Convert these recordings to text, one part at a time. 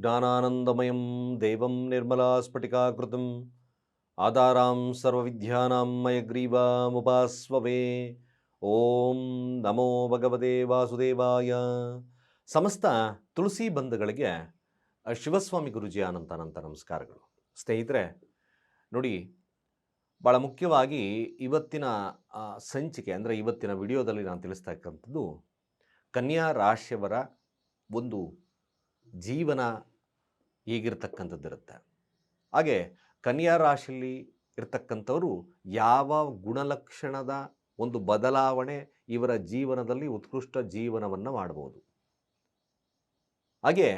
ज्ञानानन्दमयं देवं निर्मलास्फटिकाकृतिम् आधारां सर्वविद्यानां मयग्रीवामुपास्ववे ಓಂ ನಮೋ ಭಗವತೆ ವಾಸುದೇವಾಯ ಸಮಸ್ತ ತುಳಸಿ ಬಂಧುಗಳಿಗೆ ಅ, ಶಿವಸ್ವಾಮಿ ಗುರುಜಿ ಅನಂತ ಅನಂತ ನಮಸ್ಕಾರಗಳು ಸ್ನೇಹಿತರೆ ನೋಡಿ ಭಾಳ ಮುಖ್ಯವಾಗಿ ಇವತ್ತಿನ ಆ, ಸಂಚಿಕೆ ಅಂದರೆ ಇವತ್ತಿನ ವಿಡಿಯೋದಲ್ಲಿ ನಾನು ತಿಳಿಸ್ತಾ ಇರ್ತಕ್ಕಂಥದ್ದು ಕನ್ಯಾ ರಾಶಿಯವರ ಒಂದು ಜೀವನ ಹೇಗಿರ್ತಕ್ಕಂಥದ್ದಿರುತ್ತೆ ಹಾಗೆ ಕನ್ಯಾ ರಾಶಿಯಲ್ಲಿ ಇರ್ತಕ್ಕಂಥವರು ಯಾವ ಗುಣಲಕ್ಷಣದ ಒಂದು ಬದಲಾವಣೆ ಇವರ ಜೀವನದಲ್ಲಿ ಉತ್ಕೃಷ್ಟ ಜೀವನವನ್ನು ಮಾಡ್ಬೋದು. ಹಾಗೆ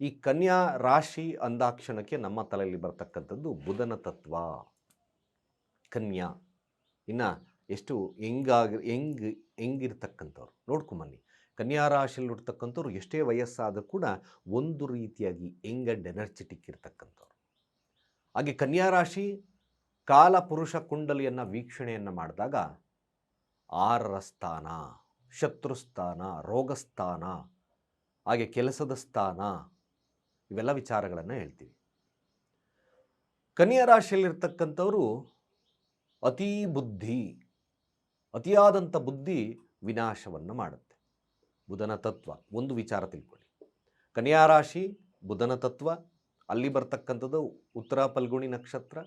ಈ ಕನ್ಯಾ ರಾಶಿ ಅಂದಾಕ್ಷಣಕ್ಕೆ ನಮ್ಮ ತಲೆಯಲ್ಲಿ ಬರ್ತಕ್ಕಂಥದ್ದು ಬುಧನ ತತ್ವ. ಕನ್ಯಾ. ಇನ್ನು ಎಷ್ಟು ಹೆಂಗಾಗಿ, ಹೆಂಗ್, ಹೆಂಗಿರ್ತಕ್ಕಂಥವ್ರು ನೋಡ್ಕೊಂಬನ್ನಿ ಕನ್ಯಾ ರಾಶಿಯಲ್ಲಿ ಎಷ್ಟೇ ವಯಸ್ಸಾದರೂ ಕೂಡ ಒಂದು ರೀತಿಯಾಗಿ ಯಂಗ್ ಆ್ಯಂಡ್ ಎನರ್ಜೆಟಿಕ್ ಇರ್ತಕ್ಕಂಥವ್ರು. ಹಾಗೆ ಕನ್ಯಾ ರಾಶಿ ಕಾಲ ಪುರುಷ ಕುಂಡಲಿಯನ್ನು ವೀಕ್ಷಣೆಯನ್ನು ಮಾಡಿದಾಗ ಆರರ ಸ್ಥಾನ ಶತ್ರುಸ್ಥಾನ ರೋಗಸ್ಥಾನ ಹಾಗೆ ಕೆಲಸದ ಸ್ಥಾನ ಇವೆಲ್ಲ ವಿಚಾರಗಳನ್ನು ಹೇಳ್ತೀವಿ. ಕನ್ಯಾ ರಾಶಿಯಲ್ಲಿರ್ತಕ್ಕಂಥವರು ಅತೀ ಬುದ್ಧಿ, ಅತಿಯಾದಂಥ ಬುದ್ಧಿ ವಿನಾಶವನ್ನು ಮಾಡುತ್ತೆ. ಬುಧನ ತತ್ವ. ಒಂದು ವಿಚಾರ ತಿಳ್ಕೊಳ್ಳಿ. ಕನ್ಯಾ ರಾಶಿ, ಬುಧನ ತತ್ವ, ಅಲ್ಲಿ ಬರ್ತಕ್ಕಂಥದ್ದು ಉತ್ತರ ಫಲ್ಗುಣಿ ನಕ್ಷತ್ರ,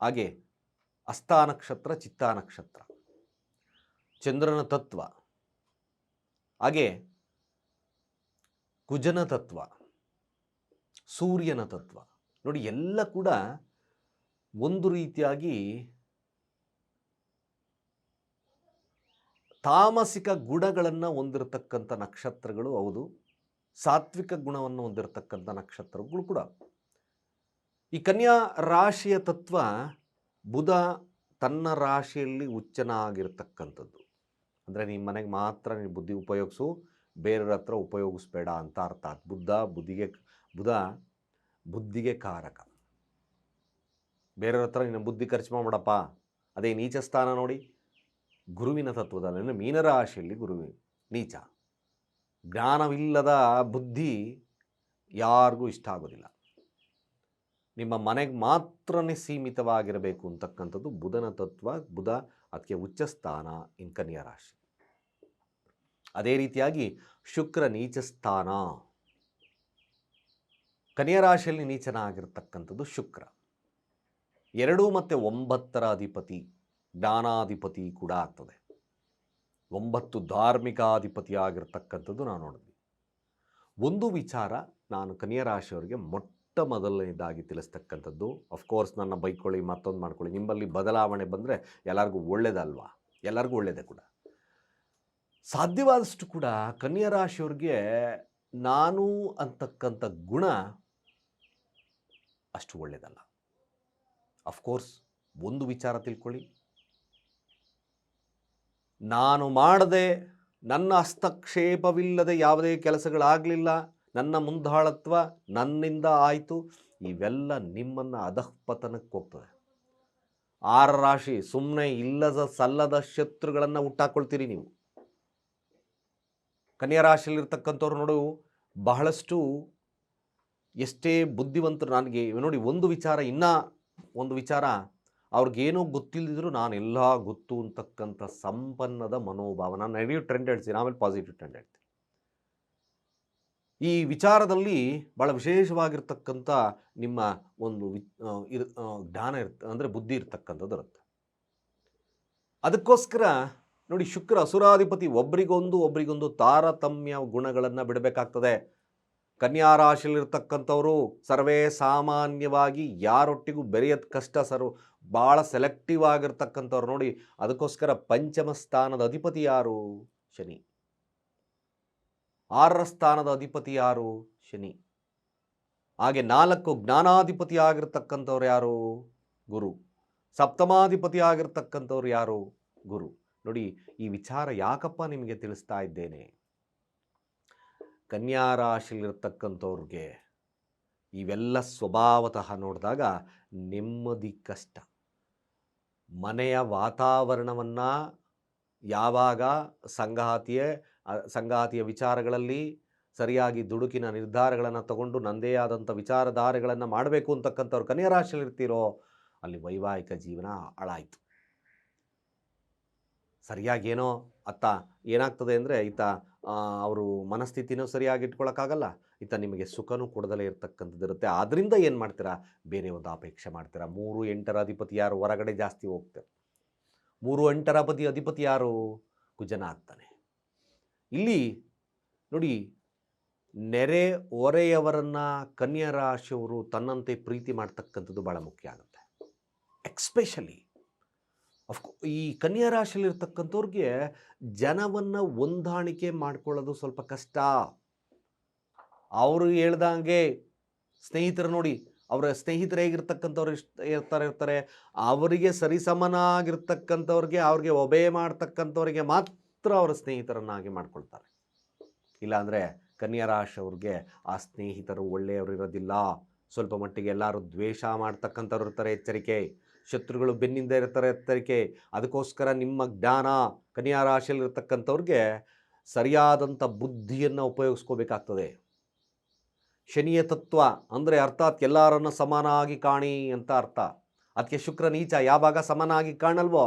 ಹಾಗೆ ಅಸ್ತಾ ನಕ್ಷತ್ರ, ಚಿತ್ತಾ ನಕ್ಷತ್ರ. ಚಂದ್ರನ ತತ್ವ, ಹಾಗೆ ಕುಜನ ತತ್ವ, ಸೂರ್ಯನ ತತ್ವ. ನೋಡಿ, ಎಲ್ಲ ಕೂಡ ಒಂದು ರೀತಿಯಾಗಿ ತಾಮಸಿಕ ಗುಣಗಳನ್ನು ಹೊಂದಿರತಕ್ಕಂಥ ನಕ್ಷತ್ರಗಳು ಹೌದು. ಸಾತ್ವಿಕ ಗುಣವನ್ನು ಹೊಂದಿರತಕ್ಕಂಥ ನಕ್ಷತ್ರಗಳು ಕೂಡ. ಈ ಕನ್ಯಾ ರಾಶಿಯ ತತ್ವ ಬುಧ ತನ್ನ ರಾಶಿಯಲ್ಲಿ ಉಚ್ಚನ ಆಗಿರ್ತಕ್ಕಂಥದ್ದು. ಅಂದರೆ ನಿಮ್ಮ ಮನೆಗೆ ಮಾತ್ರ ನೀವು ಬುದ್ಧಿ ಉಪಯೋಗಿಸು, ಬೇರೆಯವ್ರ ಹತ್ರ ಉಪಯೋಗಿಸ್ಬೇಡ ಅಂತ ಅರ್ಥ ಬುದ್ಧ ಬುದ್ಧಿಗೆ ಬುಧ ಬುದ್ಧಿಗೆ ಕಾರಕ. ಬೇರೆಯವ್ರ ಹತ್ರ ನಿನ್ನ ಬುದ್ಧಿ ಖರ್ಚು ಮಾಡಬೇಡಪ್ಪ. ಅದೇ ನೀಚ ಸ್ಥಾನ ನೋಡಿ. ಗುರುವಿನ ತತ್ವದಲ್ಲಿ ಮೀನರಾಶಿಯಲ್ಲಿ ಗುರುವಿ, ನೀಚ. ಜ್ಞಾನವಿಲ್ಲದ ಬುದ್ಧಿ ಯಾರಿಗೂ ಇಷ್ಟ ಆಗೋದಿಲ್ಲ. ನಿಮ್ಮ ಮನೆಗೆ ಮಾತ್ರನೇ ಸೀಮಿತವಾಗಿರಬೇಕು ಅಂತಕ್ಕಂಥದ್ದು ಬುಧನ ತತ್ವ, ಬುಧ ಅದಕ್ಕೆ ಉಚ್ಚ ಸ್ಥಾನ, ಇನ್ ಕನ್ಯಾ ರಾಶಿ. ಅದೇ ರೀತಿಯಾಗಿ ಶುಕ್ರ ನೀಚ ಸ್ಥಾನ. ಕನ್ಯಾ ರಾಶಿಯಲ್ಲಿ ನೀಚನಾಗಿರ್ತಕ್ಕಂಥದ್ದು ಶುಕ್ರ. ಎರಡು ಮತ್ತು ಒಂಬತ್ತರ ಅಧಿಪತಿ. ಜ್ಞಾನಾಧಿಪತಿ ಕೂಡ ಆಗ್ತದೆ. ಒಂಬತ್ತು ಧಾರ್ಮಿಕಾಧಿಪತಿ ಆಗಿರ್ತಕ್ಕಂಥದ್ದು ನಾವು ನೋಡಿದ್ವಿ. ಒಂದು ವಿಚಾರ ನಾನು ಕನ್ಯಾ ರಾಶಿಯವರಿಗೆ ಮೊಟ್ಟ ಮೊದಲನೇದಾಗಿ ತಿಳಿಸ್ತಕ್ಕಂಥದ್ದು ಅಫ್ಕೋರ್ಸ್ ನನ್ನ ಬೈಕೊಳ್ಳಿ, ಮತ್ತೊಂದು ಮಾಡ್ಕೊಳ್ಳಿ, ನಿಮ್ಮಲ್ಲಿ ಬದಲಾವಣೆ ಬಂದರೆ ಎಲ್ಲರಿಗೂ ಒಳ್ಳೇದಲ್ವಾ? ಎಲ್ಲರಿಗೂ ಒಳ್ಳೆಯದೇ ಕೂಡ. ಸಾಧ್ಯವಾದಷ್ಟು ಕೂಡ ಕನ್ಯಾ ರಾಶಿಯವ್ರಿಗೆ ನಾನು ಅಂತಕ್ಕಂಥ ಗುಣ ಅಷ್ಟು ಒಳ್ಳೆಯದಲ್ಲ ಅಫ್ಕೋರ್ಸ್ ಒಂದು ವಿಚಾರ ತಿಳ್ಕೊಳ್ಳಿ ನಾನು ಮಾಡದೆ ನನ್ನ ಹಸ್ತಕ್ಷೇಪವಿಲ್ಲದೆ ಯಾವುದೇ ಕೆಲಸಗಳಾಗಲಿಲ್ಲ, ನನ್ನ ಮುಂದಾಳತ್ವ ನನ್ನಿಂದ ಆಯಿತು, ಇವೆಲ್ಲ ನಿಮ್ಮನ್ನು ಅಧಃಪತನಕ್ಕೆ ಹೋಗ್ತದೆ ಆರ ರಾಶಿ ಸುಮ್ಮನೆ ಇಲ್ಲದ ಸಲ್ಲದ ಶತ್ರುಗಳನ್ನು ಹುಟ್ಟಾಕೊಳ್ತೀರಿ ನೀವು. ಕನ್ಯಾ ರಾಶಿಯಲ್ಲಿರ್ತಕ್ಕಂಥವ್ರು ನೋಡು, ಬಹಳಷ್ಟು ಎಷ್ಟೇ ಬುದ್ಧಿವಂತರು, ನನಗೆ ನೋಡಿ ಒಂದು ವಿಚಾರ, ಇನ್ನೂ ಒಂದು ವಿಚಾರ ಅವ್ರಿಗೇನೋ ಗೊತ್ತಿಲ್ಲದಿದ್ರು ನಾನೆಲ್ಲ ಗೊತ್ತು ಅಂತಕ್ಕಂಥ ಸಂಪನ್ನದ ಮನೋಭಾವ ನಾನು ನೆಗೆಟಿವ್ ಟ್ರೆಂಡ್ ಹೇಳ್ತೀನಿ, ಆಮೇಲೆ ಪಾಸಿಟಿವ್ ಟ್ರೆಂಡ್ ಹೇಳ್ತೀನಿ. ಈ ವಿಚಾರದಲ್ಲಿ ಭಾಳ ವಿಶೇಷವಾಗಿರ್ತಕ್ಕಂಥ ನಿಮ್ಮ ಒಂದು ವಿ ಇರ್ ಜ್ಞಾನ ಇರ್ತ, ಅಂದರೆ ಬುದ್ಧಿ ಇರ್ತಕ್ಕಂಥದ್ದು ಇರುತ್ತೆ. ಅದಕ್ಕೋಸ್ಕರ ನೋಡಿ ಶುಕ್ರ ಅಸುರಾಧಿಪತಿ ಒಬ್ರಿಗೊಂದು ಒಬ್ರಿಗೊಂದು ತಾರತಮ್ಯ ಗುಣಗಳನ್ನು ಬಿಡಬೇಕಾಗ್ತದೆ. ಕನ್ಯಾ ರಾಶಿಯಲ್ಲಿರ್ತಕ್ಕಂಥವರು ಸರ್ವೇ ಸಾಮಾನ್ಯವಾಗಿ ಯಾರೊಟ್ಟಿಗೂ ಬೆರೆಯೋದು ಕಷ್ಟ ಸರ್ ಭಾಳ ಸೆಲೆಕ್ಟಿವ್ ಆಗಿರ್ತಕ್ಕಂಥವ್ರು ನೋಡಿ ಅದಕ್ಕೋಸ್ಕರ ಪಂಚಮ ಸ್ಥಾನದ ಅಧಿಪತಿ ಯಾರು? ಶನಿ. ಆರರ ಸ್ಥಾನದ ಅಧಿಪತಿ ಯಾರು? ಶನಿ. ಹಾಗೆ ನಾಲ್ಕು ಜ್ಞಾನಾಧಿಪತಿ ಆಗಿರ್ತಕ್ಕಂಥವ್ರು ಯಾರು? ಗುರು. ಸಪ್ತಮಾಧಿಪತಿ ಆಗಿರ್ತಕ್ಕಂಥವ್ರು ಯಾರು? ಗುರು. ನೋಡಿ ಈ ವಿಚಾರ ಯಾಕಪ್ಪ ನಿಮಗೆ ತಿಳಿಸ್ತಾ ಇದ್ದೇನೆ? ಕನ್ಯಾ ರಾಶಿಯಲ್ಲಿರ್ತಕ್ಕಂಥವ್ರಿಗೆ ಇವೆಲ್ಲ ಸ್ವಭಾವತಃ ನೋಡಿದಾಗ ನೆಮ್ಮದಿ ಕಷ್ಟ. ಮನೆಯ ವಾತಾವರಣವನ್ನು ಯಾವಾಗ ಸಂಗಾತಿಯ ಸಂಗಾತಿಯ ವಿಚಾರಗಳಲ್ಲಿ ಸರಿಯಾಗಿ ದುಡುಕಿನ ನಿರ್ಧಾರಗಳನ್ನು ತಗೊಂಡು ನನ್ನದೇ ಆದಂಥ ವಿಚಾರಧಾರೆಗಳನ್ನು ಮಾಡಬೇಕು ಅಂತಕ್ಕಂಥವ್ರು ಕನ್ಯಾ ರಾಶಿಯಲ್ಲಿರ್ತೀರೋ ಅಲ್ಲಿ ವೈವಾಹಿಕ ಜೀವನ ಹಾಳಾಯಿತು. ಸರಿಯಾಗಿ ಏನೋ ಅತ್ತ ಏನಾಗ್ತದೆ ಅಂದರೆ ಈತ ಅವರು ಮನಸ್ಥಿತಿನೂ ಸರಿಯಾಗಿ ಇಟ್ಕೊಳ್ಳೋಕ್ಕಾಗಲ್ಲ ಈತ ನಿಮಗೆ ಸುಖನೂ ಕೊಡದಲೇ ಇರತಕ್ಕಂಥದ್ದು ಇರುತ್ತೆ. ಆದ್ದರಿಂದ ಏನು ಮಾಡ್ತೀರಾ? ಬೇರೆ ಒಂದು ಅಪೇಕ್ಷೆ ಮಾಡ್ತೀರಾ? ಮೂರು ಎಂಟರ ಅಧಿಪತಿ ಯಾರು? ಹೊರಗಡೆ ಜಾಸ್ತಿ ಹೋಗ್ತಾರೆ. ಮೂರು ಎಂಟರ ಪತಿ ಅಧಿಪತಿ ಯಾರು? ಕುಜನ ಆಗ್ತಾನೆ. ಇಲ್ಲಿ ನೋಡಿ, ನೆರೆ ಹೊರೆಯವರನ್ನು ಕನ್ಯಾ ರಾಶಿಯವರು ತನ್ನಂತೆ ಪ್ರೀತಿ ಮಾಡ್ತಕ್ಕಂಥದ್ದು ಭಾಳ ಮುಖ್ಯ ಆಗುತ್ತೆ. ಎಕ್ಸ್ಪೆಷಲಿ ಅಫ್ಕೋ ಈ ಕನ್ಯಾ ರಾಶಿಯಲ್ಲಿರ್ತಕ್ಕಂಥವ್ರಿಗೆ ಜನವನ್ನು ಹೊಂದಾಣಿಕೆ ಮಾಡ್ಕೊಳ್ಳೋದು ಸ್ವಲ್ಪ ಕಷ್ಟ. ಅವರು ಹೇಳ್ದಂಗೆ ಸ್ನೇಹಿತರು ನೋಡಿ, ಅವರ ಸ್ನೇಹಿತರು ಹೇಗಿರ್ತಕ್ಕಂಥವ್ರು ಇಷ್ಟ ಇರ್ತಾರೆ ಇರ್ತಾರೆ, ಅವರಿಗೆ ಸರಿಸಮನಾಗಿರ್ತಕ್ಕಂಥವ್ರಿಗೆ, ಅವ್ರಿಗೆ ಒಬೆ ಮಾಡ್ತಕ್ಕಂಥವ್ರಿಗೆ ಮಾತ್ರ ಅವರ ಸ್ನೇಹಿತರನ್ನಾಗಿ ಮಾಡ್ಕೊಳ್ತಾರೆ. ಇಲ್ಲಾಂದರೆ ಕನ್ಯಾ ರಾಶಿಯವ್ರಿಗೆ ಆ ಸ್ನೇಹಿತರು ಒಳ್ಳೆಯವರು ಇರೋದಿಲ್ಲ. ಸ್ವಲ್ಪ ಮಟ್ಟಿಗೆ ಎಲ್ಲರೂ ದ್ವೇಷ ಮಾಡ್ತಕ್ಕಂಥವ್ರು ಇರ್ತಾರೆ ಎಚ್ಚರಿಕೆ. ಶತ್ರುಗಳು ಬೆನ್ನಿಂದ ಇರ್ತಾರೆ ಎತ್ತರಿಕೆ, ಅದಕ್ಕೋಸ್ಕರ ನಿಮ್ಮ ಜ್ಞಾನ, ಕನ್ಯಾ ರಾಶಿಯಲ್ಲಿರ್ತಕ್ಕಂಥವ್ರಿಗೆ ಸರಿಯಾದಂಥ ಬುದ್ಧಿಯನ್ನು ಉಪಯೋಗಿಸ್ಕೋಬೇಕಾಗ್ತದೆ. ಶನಿಯ ತತ್ವ ಅಂದರೆ ಅರ್ಥಾತ್ ಎಲ್ಲರನ್ನು ಸಮಾನವಾಗಿ ಕಾಣಿ ಅಂತ ಅರ್ಥ. ಅದಕ್ಕೆ ಶುಕ್ರ ನೀಚ ಯಾವಾಗ ಸಮನಾಗಿ ಕಾಣಲ್ವೋ,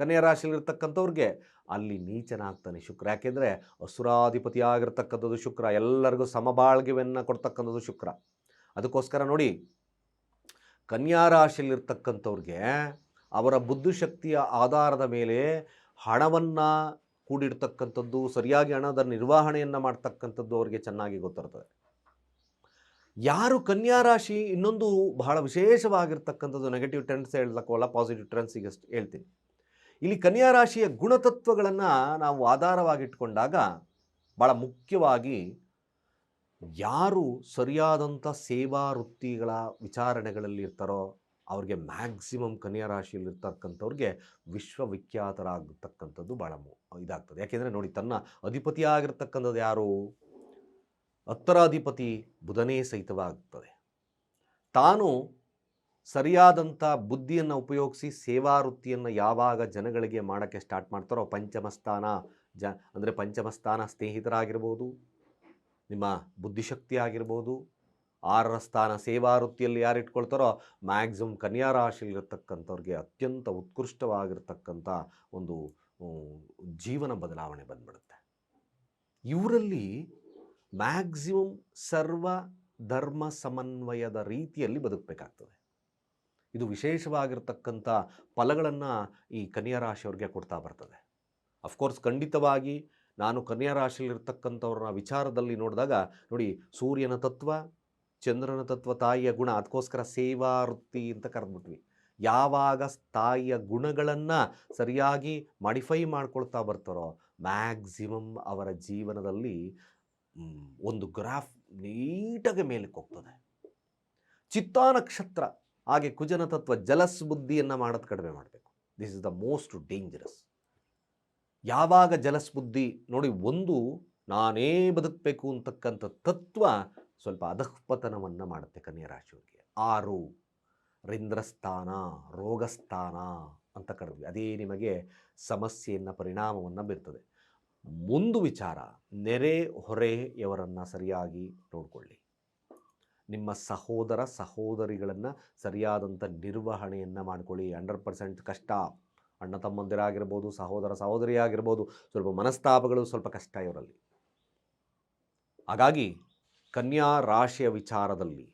ಕನ್ಯಾ ರಾಶಿಯಲ್ಲಿರ್ತಕ್ಕಂಥವ್ರಿಗೆ ಅಲ್ಲಿ ನೀಚನಾಗ್ತಾನೆ ಶುಕ್ರ. ಯಾಕೆಂದರೆ ಅಸುರಾಧಿಪತಿಯಾಗಿರ್ತಕ್ಕಂಥದ್ದು ಶುಕ್ರ, ಎಲ್ಲರಿಗೂ ಸಮಬಾಳ್ಗೆಯನ್ನು ಕೊಡ್ತಕ್ಕಂಥದ್ದು ಶುಕ್ರ. ಅದಕ್ಕೋಸ್ಕರ ನೋಡಿ ಕನ್ಯಾ ರಾಶಿಯಲ್ಲಿರ್ತಕ್ಕಂಥವ್ರಿಗೆ ಅವರ ಬುದ್ಧಿಶಕ್ತಿಯ ಆಧಾರದ ಮೇಲೆ ಹಣವನ್ನು ಕೂಡಿಡ್ತಕ್ಕಂಥದ್ದು, ಸರಿಯಾಗಿ ಹಣದ ನಿರ್ವಹಣೆಯನ್ನು ಮಾಡ್ತಕ್ಕಂಥದ್ದು ಅವರಿಗೆ ಚೆನ್ನಾಗಿ ಗೊತ್ತಿರ್ತದೆ ಯಾರು ಕನ್ಯಾ ರಾಶಿ ಇನ್ನೊಂದು ಬಹಳ ವಿಶೇಷವಾಗಿರ್ತಕ್ಕಂಥದ್ದು ನೆಗೆಟಿವ್ ಟ್ರೆಂಡ್ಸ್ ಹೇಳಕ್ಕೋಲ್ಲ ಪಾಸಿಟಿವ್ ಟ್ರೆಂಡ್ಸ್ ಈಗ ಹೇಳ್ತೀನಿ. ಇಲ್ಲಿ ಕನ್ಯಾ ರಾಶಿಯ ಗುಣತತ್ವಗಳನ್ನು ನಾವು ಆಧಾರವಾಗಿಟ್ಕೊಂಡಾಗ ಭಾಳ ಮುಖ್ಯವಾಗಿ ಯಾರು ಸರಿಯಾದಂಥ ಸೇವಾ ವೃತ್ತಿಗಳ ವಿಚಾರಣೆಗಳಲ್ಲಿ ಇರ್ತಾರೋ ಅವ್ರಿಗೆ ಮ್ಯಾಕ್ಸಿಮಮ್ ಕನ್ಯಾ ರಾಶಿಯಲ್ಲಿರ್ತಕ್ಕಂಥವ್ರಿಗೆ ವಿಶ್ವವಿಖ್ಯಾತರಾಗತಕ್ಕಂಥದ್ದು ಭಾಳ ಇದಾಗ್ತದೆ. ಯಾಕೆಂದರೆ ನೋಡಿ, ತನ್ನ ಅಧಿಪತಿಯಾಗಿರ್ತಕ್ಕಂಥದ್ದು ಯಾರು? ಉತ್ತರಾಧಿಪತಿ ಬುಧನೇ ಸಹಿತವಾಗ್ತದೆ. ತಾನು ಸರಿಯಾದಂಥ ಬುದ್ಧಿಯನ್ನು ಉಪಯೋಗಿಸಿ ಸೇವಾ ವೃತ್ತಿಯನ್ನು ಯಾವಾಗ ಜನಗಳಿಗೆ ಮಾಡೋಕ್ಕೆ ಸ್ಟಾರ್ಟ್ ಮಾಡ್ತಾರೋ, ಪಂಚಮಸ್ಥಾನ ಜ, ಅಂದರೆ ಪಂಚಮಸ್ಥಾನ ಸ್ನೇಹಿತರಾಗಿರ್ಬೋದು ನಿಮ್ಮ ಬುದ್ಧಿಶಕ್ತಿ ಆಗಿರ್ಬೋದು, ಆರರ ಸ್ಥಾನ ಸೇವಾ ವೃತ್ತಿಯಲ್ಲಿ ಯಾರು ಇಟ್ಕೊಳ್ತಾರೋ ಮ್ಯಾಕ್ಸಿಮಮ್ ಕನ್ಯಾ ರಾಶಿಯಲ್ಲಿರ್ತಕ್ಕಂಥವ್ರಿಗೆ ಅತ್ಯಂತ ಉತ್ಕೃಷ್ಟವಾಗಿರ್ತಕ್ಕಂಥ ಒಂದು ಜೀವನ ಬದಲಾವಣೆ ಬಂದ್ಬಿಡುತ್ತೆ. ಇವರಲ್ಲಿ ಮ್ಯಾಕ್ಸಿಮಮ್ ಸರ್ವ ಧರ್ಮ ಸಮನ್ವಯದ ರೀತಿಯಲ್ಲಿ ಬದುಕಬೇಕಾಗ್ತದೆ. ಇದು ವಿಶೇಷವಾಗಿರ್ತಕ್ಕಂಥ ಫಲಗಳನ್ನು ಈ ಕನ್ಯಾ ರಾಶಿಯವ್ರಿಗೆ ಕೊಡ್ತಾ ಬರ್ತದೆ. ಅಫ್ಕೋರ್ಸ್ ಖಂಡಿತವಾಗಿ ನಾನು ಕನ್ಯಾ ರಾಶಿಯಲ್ಲಿರ್ತಕ್ಕಂಥವ್ರ ವಿಚಾರದಲ್ಲಿ ನೋಡಿದಾಗ, ನೋಡಿ, ಸೂರ್ಯನ ತತ್ವ, ಚಂದ್ರನ ತತ್ವ, ತಾಯಿಯ ಗುಣ, ಅದಕ್ಕೋಸ್ಕರ ಸೇವಾ ವೃತ್ತಿ ಅಂತ ಕರೆದ್ಬಿಟ್ವಿ. ಯಾವಾಗ ತಾಯಿಯ ಗುಣಗಳನ್ನು ಸರಿಯಾಗಿ ಮಾಡಿಫೈ ಮಾಡ್ಕೊಳ್ತಾ ಬರ್ತಾರೋ ಮ್ಯಾಕ್ಸಿಮಮ್ ಅವರ ಜೀವನದಲ್ಲಿ ಒಂದು ಗ್ರಾಫ್ ನೀಟಾಗಿ ಮೇಲಕ್ಕೆ ಹೋಗ್ತದೆ. ಚಿತ್ತಾ ನಕ್ಷತ್ರ ಹಾಗೆ ಕುಜನ ತತ್ವ, ಜಲಸ್ ಬುದ್ಧಿಯನ್ನು ಮಾಡೋದು ಕಡಿಮೆ ಮಾಡಬೇಕು. This is the most dangerous ಯಾವಾಗ ಜಲಸ್ಬುದ್ಧಿ ನೋಡಿ ಒಂದು ನಾನೇ ಬದುಕಬೇಕು ಅಂತಕ್ಕಂಥ ತತ್ವ ಸ್ವಲ್ಪ ಅಧಃಪತನವನ್ನು ಮಾಡುತ್ತೆ ಕನ್ಯಾ ರಾಶಿಯವರಿಗೆ. ಆರು, ರಿಂದ್ರಸ್ಥಾನ, ರೋಗಸ್ಥಾನ ಅಂತ ಕರೆದ್ವಿ. ಅದೇ ನಿಮಗೆ ಸಮಸ್ಯೆಯನ್ನು ಪರಿಣಾಮವನ್ನು ಬೀರ್ತದೆ. ಮುಂದು ವಿಚಾರ, ನೆರೆ ಹೊರೆಯವರನ್ನು ಸರಿಯಾಗಿ ನೋಡಿಕೊಳ್ಳಿ. ನಿಮ್ಮ ಸಹೋದರ ಸಹೋದರಿಗಳನ್ನು ಸರಿಯಾದಂಥ ನಿರ್ವಹಣೆಯನ್ನು ಮಾಡ್ಕೊಳ್ಳಿ. ಹಂಡ್ರೆಡ್ ಪರ್ಸೆಂಟ್ ಕಷ್ಟ. ಅಣ್ಣ ತಮ್ಮಂದಿರಾಗಿರ್ಬೋದು, ಸಹೋದರ ಸಹೋದರಿಯಾಗಿರ್ಬೋದು, ಸ್ವಲ್ಪ ಮನಸ್ತಾಪಗಳು ಸ್ವಲ್ಪ ಕಷ್ಟ ಇವರಲ್ಲಿ ಹಾಗಾಗಿ ಕನ್ಯಾ ರಾಶಿಯ ವಿಚಾರದಲ್ಲಿ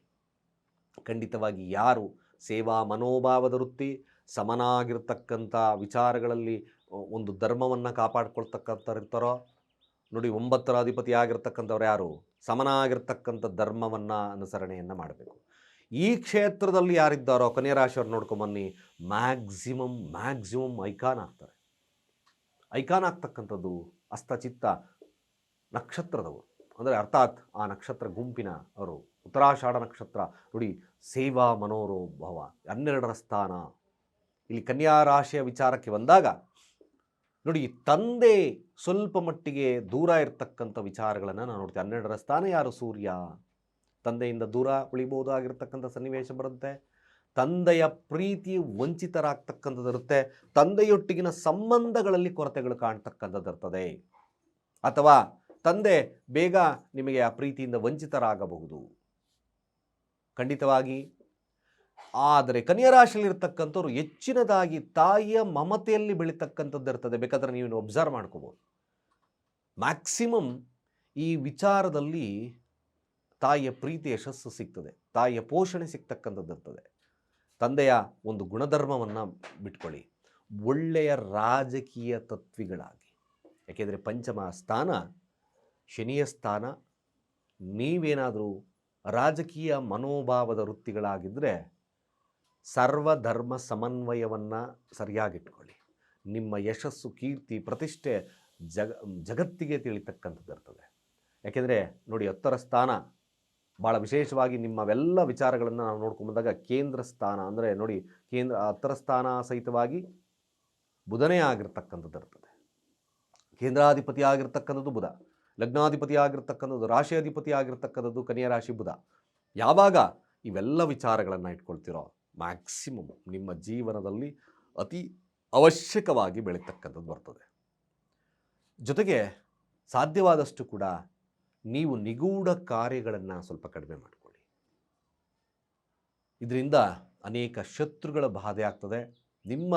ಖಂಡಿತವಾಗಿ ಯಾರು ಸೇವಾ ಮನೋಭಾವದ ವೃತ್ತಿ, ಸಮನಾಗಿರ್ತಕ್ಕಂಥ ವಿಚಾರಗಳಲ್ಲಿ ಒಂದು ಧರ್ಮವನ್ನು ಕಾಪಾಡ್ಕೊಳ್ತಕ್ಕಂಥವ್ರು ಇರ್ತಾರೋ ನೋಡಿ ಒಂಬತ್ತರ ಅಧಿಪತಿ ಆಗಿರ್ತಕ್ಕಂಥವ್ರು ಯಾರು? ಸಮನಾಗಿರ್ತಕ್ಕಂಥ ಧರ್ಮವನ್ನು ಅನುಸರಣೆಯನ್ನು ಮಾಡಬೇಕು. ಈ ಕ್ಷೇತ್ರದಲ್ಲಿ ಯಾರಿದ್ದಾರೋ ಕನ್ಯಾ ರಾಶಿಯವ್ರು ನೋಡ್ಕೊಂಬನ್ನಿ ಮ್ಯಾಕ್ಸಿಮಮ್ ಮ್ಯಾಕ್ಸಿಮಮ್ ಐಕಾನ್ ಆಗ್ತಾರೆ. ಐಕಾನ್ ಆಗ್ತಕ್ಕಂಥದ್ದು ಹಸ್ತಚಿತ್ತ ನಕ್ಷತ್ರದವರು. ಅಂದರೆ ಅರ್ಥಾತ್ ಆ ನಕ್ಷತ್ರ ಗುಂಪಿನ ಅವರು. ಉತ್ತರಾಷಾಢ ನಕ್ಷತ್ರ ನೋಡಿ, ಸೇವಾ ಮನೋರೋಭವ, ಹನ್ನೆರಡರ ಸ್ಥಾನ. ಇಲ್ಲಿ ಕನ್ಯಾ ರಾಶಿಯ ವಿಚಾರಕ್ಕೆ ಬಂದಾಗ ನೋಡಿ, ತಂದೆ ಸ್ವಲ್ಪ ಮಟ್ಟಿಗೆ ದೂರ ಇರತಕ್ಕಂಥ ವಿಚಾರಗಳನ್ನು ನಾನು ನೋಡ್ತೀನಿ. ಹನ್ನೆರಡರ ಸ್ಥಾನ ಯಾರು? ಸೂರ್ಯ. ತಂದೆಯಿಂದ ದೂರ ಉಳಿಬಹುದಾಗಿರ್ತಕ್ಕಂಥ ಸನ್ನಿವೇಶ ಬರುತ್ತೆ. ತಂದೆಯ ಪ್ರೀತಿ ವಂಚಿತರಾಗ್ತಕ್ಕಂಥದ್ದಿರುತ್ತೆ. ತಂದೆಯೊಟ್ಟಿಗಿನ ಸಂಬಂಧಗಳಲ್ಲಿ ಕೊರತೆಗಳು ಕಾಣ್ತಕ್ಕಂಥದ್ದಿರ್ತದೆ. ಅಥವಾ ತಂದೆ ಬೇಗ ನಿಮಗೆ ಆ ಪ್ರೀತಿಯಿಂದ ವಂಚಿತರಾಗಬಹುದು. ಖಂಡಿತವಾಗಿ. ಆದರೆ ಕನ್ಯಾ ರಾಶಿಯಲ್ಲಿರ್ತಕ್ಕಂಥವ್ರು ಹೆಚ್ಚಿನದಾಗಿ ತಾಯಿಯ ಮಮತೆಯಲ್ಲಿ ಬೆಳೀತಕ್ಕಂಥದ್ದು ಇರ್ತದೆ ಬೇಕಾದ್ರೆ ನೀವು ಒಬ್ಸರ್ವ್ ಮಾಡ್ಕೋಬೋದು. ಮ್ಯಾಕ್ಸಿಮಮ್ ಈ ವಿಚಾರದಲ್ಲಿ ತಾಯಿಯ ಪ್ರೀತಿ ಯಶಸ್ಸು ಸಿಗ್ತದೆ. ತಾಯಿಯ ಪೋಷಣೆ ಸಿಗ್ತಕ್ಕಂಥದ್ದಿರ್ತದೆ ತಂದೆಯ ಒಂದು ಗುಣಧರ್ಮವನ್ನು ಬಿಟ್ಕೊಳ್ಳಿ. ಒಳ್ಳೆಯ ರಾಜಕೀಯ ತತ್ವಿಗಳಾಗಿ. ಯಾಕೆಂದರೆ ಪಂಚಮ ಸ್ಥಾನ, ಶನಿಯ ಸ್ಥಾನ, ನೀವೇನಾದರೂ ರಾಜಕೀಯ ಮನೋಭಾವದ ವೃತ್ತಿಗಳಾಗಿದ್ದರೆ ಸರ್ವಧರ್ಮ ಸಮನ್ವಯವನ್ನು ಸರಿಯಾಗಿಟ್ಕೊಳ್ಳಿ. ನಿಮ್ಮ ಯಶಸ್ಸು, ಕೀರ್ತಿ, ಪ್ರತಿಷ್ಠೆ ಜಗ, ಜಗತ್ತಿಗೆ ತಿಳಿತಕ್ಕಂಥದ್ದು ಇರ್ತದೆ. ಯಾಕೆಂದರೆ ನೋಡಿ, ಹತ್ತರ ಸ್ಥಾನ ಭಾಳ ವಿಶೇಷವಾಗಿ ನಿಮ್ಮವೆಲ್ಲ ವಿಚಾರಗಳನ್ನು ನಾವು ನೋಡ್ಕೊಂಬಂದಾಗ ಕೇಂದ್ರ ಸ್ಥಾನ ಅಂದರೆ ನೋಡಿ ಕೇಂದ್ರ ಹತ್ತರ ಸ್ಥಾನ ಸಹಿತವಾಗಿ ಬುಧನೇ ಆಗಿರ್ತಕ್ಕಂಥದ್ದು ಇರ್ತದೆ. ಕೇಂದ್ರಾಧಿಪತಿ ಆಗಿರ್ತಕ್ಕಂಥದ್ದು ಬುಧ, ಲಗ್ನಾಧಿಪತಿ ಆಗಿರ್ತಕ್ಕಂಥದ್ದು ರಾಶಿಯಾಧಿಪತಿ ಆಗಿರ್ತಕ್ಕಂಥದ್ದು ಕನ್ಯಾ ರಾಶಿ ಬುಧ. ಯಾವಾಗ ಇವೆಲ್ಲ ವಿಚಾರಗಳನ್ನು ಇಟ್ಕೊಳ್ತಿರೋ ಮ್ಯಾಕ್ಸಿಮಮ್ ನಿಮ್ಮ ಜೀವನದಲ್ಲಿ ಅತಿ ಅವಶ್ಯಕವಾಗಿ ಬೆಳೀತಕ್ಕಂಥದ್ದು ಬರ್ತದೆ. ಜೊತೆಗೆ ಸಾಧ್ಯವಾದಷ್ಟು ಕೂಡ ನೀವು ನಿಗೂಢ ಕಾರ್ಯಗಳನ್ನು ಸ್ವಲ್ಪ ಕಡಿಮೆ ಮಾಡಿಕೊಳ್ಳಿ. ಇದರಿಂದ ಅನೇಕ ಶತ್ರುಗಳ ಬಾಧೆ ಆಗ್ತದೆ. ನಿಮ್ಮ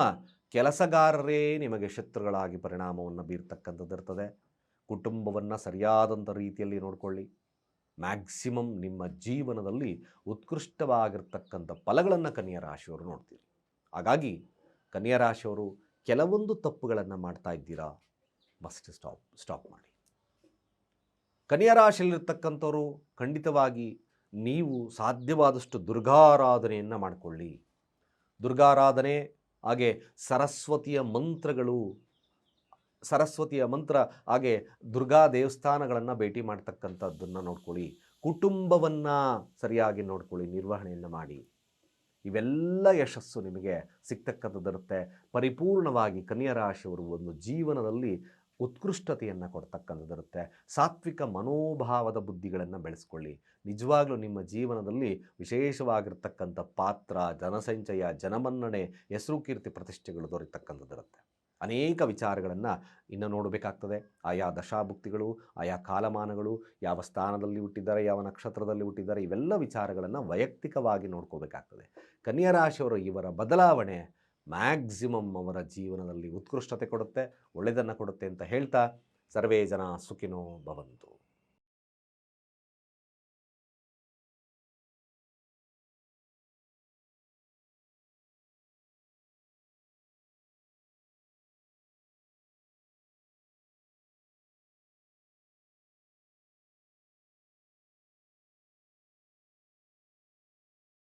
ಕೆಲಸಗಾರರೇ ನಿಮಗೆ ಶತ್ರುಗಳಾಗಿ ಪರಿಣಾಮವನ್ನು ಬೀರ್ತಕ್ಕಂಥದ್ದು ಇರ್ತದೆ. ಕುಟುಂಬವನ್ನು ಸರಿಯಾದಂಥ ರೀತಿಯಲ್ಲಿ ನೋಡಿಕೊಳ್ಳಿ. ಮ್ಯಾಕ್ಸಿಮಮ್ ನಿಮ್ಮ ಜೀವನದಲ್ಲಿ ಉತ್ಕೃಷ್ಟವಾಗಿರ್ತಕ್ಕಂಥ ಫಲಗಳನ್ನು ಕನ್ಯಾ ರಾಶಿಯವರು ನೋಡ್ತೀರಿ. ಹಾಗಾಗಿ ಕನ್ಯಾ ರಾಶಿಯವರು ಕೆಲವೊಂದು ತಪ್ಪುಗಳನ್ನು ಮಾಡ್ತಾ ಇದ್ದೀರಾ ಮಸ್ಟ್ ಸ್ಟಾಪ್ ಸ್ಟಾಪ್ ಮಾಡಿ. ಕನ್ಯಾ ರಾಶಿಯಲ್ಲಿರ್ತಕ್ಕಂಥವರು ಖಂಡಿತವಾಗಿ ನೀವು ಸಾಧ್ಯವಾದಷ್ಟು ದುರ್ಗಾರಾಧನೆಯನ್ನು ಮಾಡಿಕೊಳ್ಳಿ. ದುರ್ಗಾರಾಧನೆ, ಹಾಗೆ ಸರಸ್ವತಿಯ ಮಂತ್ರಗಳು, ಸರಸ್ವತಿಯ ಮಂತ್ರ, ಹಾಗೆ ದುರ್ಗಾ ದೇವಸ್ಥಾನಗಳನ್ನು ಭೇಟಿ ಮಾಡ್ತಕ್ಕಂಥದ್ದನ್ನು ನೋಡ್ಕೊಳ್ಳಿ. ಕುಟುಂಬವನ್ನು ಸರಿಯಾಗಿ ನೋಡ್ಕೊಳ್ಳಿ, ನಿರ್ವಹಣೆಯನ್ನು ಮಾಡಿ. ಇವೆಲ್ಲ ಯಶಸ್ಸು ನಿಮಗೆ ಸಿಗ್ತಕ್ಕಂಥದ್ದಿರುತ್ತೆ. ಪರಿಪೂರ್ಣವಾಗಿ ಕನ್ಯಾ ರಾಶಿಯವರು ಒಂದು ಜೀವನದಲ್ಲಿ ಉತ್ಕೃಷ್ಟತೆಯನ್ನು ಕೊಡ್ತಕ್ಕಂಥದ್ದಿರುತ್ತೆ. ಸಾತ್ವಿಕ ಮನೋಭಾವದ ಬುದ್ಧಿಗಳನ್ನು ಬೆಳೆಸ್ಕೊಳ್ಳಿ. ನಿಜವಾಗ್ಲೂ ನಿಮ್ಮ ಜೀವನದಲ್ಲಿ ವಿಶೇಷವಾಗಿರ್ತಕ್ಕಂಥ ಪಾತ್ರ ಜನಸಂಚಯ ಜನಮನ್ನಣೆ, ಹೆಸರು ಕೀರ್ತಿ ಪ್ರತಿಷ್ಠೆಗಳು ದೊರೆತಕ್ಕಂಥದ್ದಿರುತ್ತೆ. ಅನೇಕ ವಿಚಾರಗಳನ್ನು ಇನ್ನು ನೋಡಬೇಕಾಗ್ತದೆ. ಆಯಾ ದಶಾಭುಕ್ತಿಗಳು, ಆಯಾ ಕಾಲಮಾನಗಳು, ಯಾವ ಸ್ಥಾನದಲ್ಲಿ ಹುಟ್ಟಿದ್ದಾರೆ, ಯಾವ ನಕ್ಷತ್ರದಲ್ಲಿ ಹುಟ್ಟಿದ್ದಾರೆ, ಇವೆಲ್ಲ ವಿಚಾರಗಳನ್ನು ವೈಯಕ್ತಿಕವಾಗಿ ನೋಡ್ಕೋಬೇಕಾಗ್ತದೆ. ಕನ್ಯಾ ರಾಶಿಯವರು ಇವರ ಬದಲಾವಣೆ ಮ್ಯಾಕ್ಸಿಮಮ್ ಅವರ ಜೀವನದಲ್ಲಿ ಉತ್ಕೃಷ್ಟತೆ ಕೊಡುತ್ತೆ ಒಳ್ಳೆಯದನ್ನು ಕೊಡುತ್ತೆ ಅಂತ ಹೇಳ್ತಾ ಸರ್ವೇ ಜನ ಸುಖಿನೋ ಭವಂತು.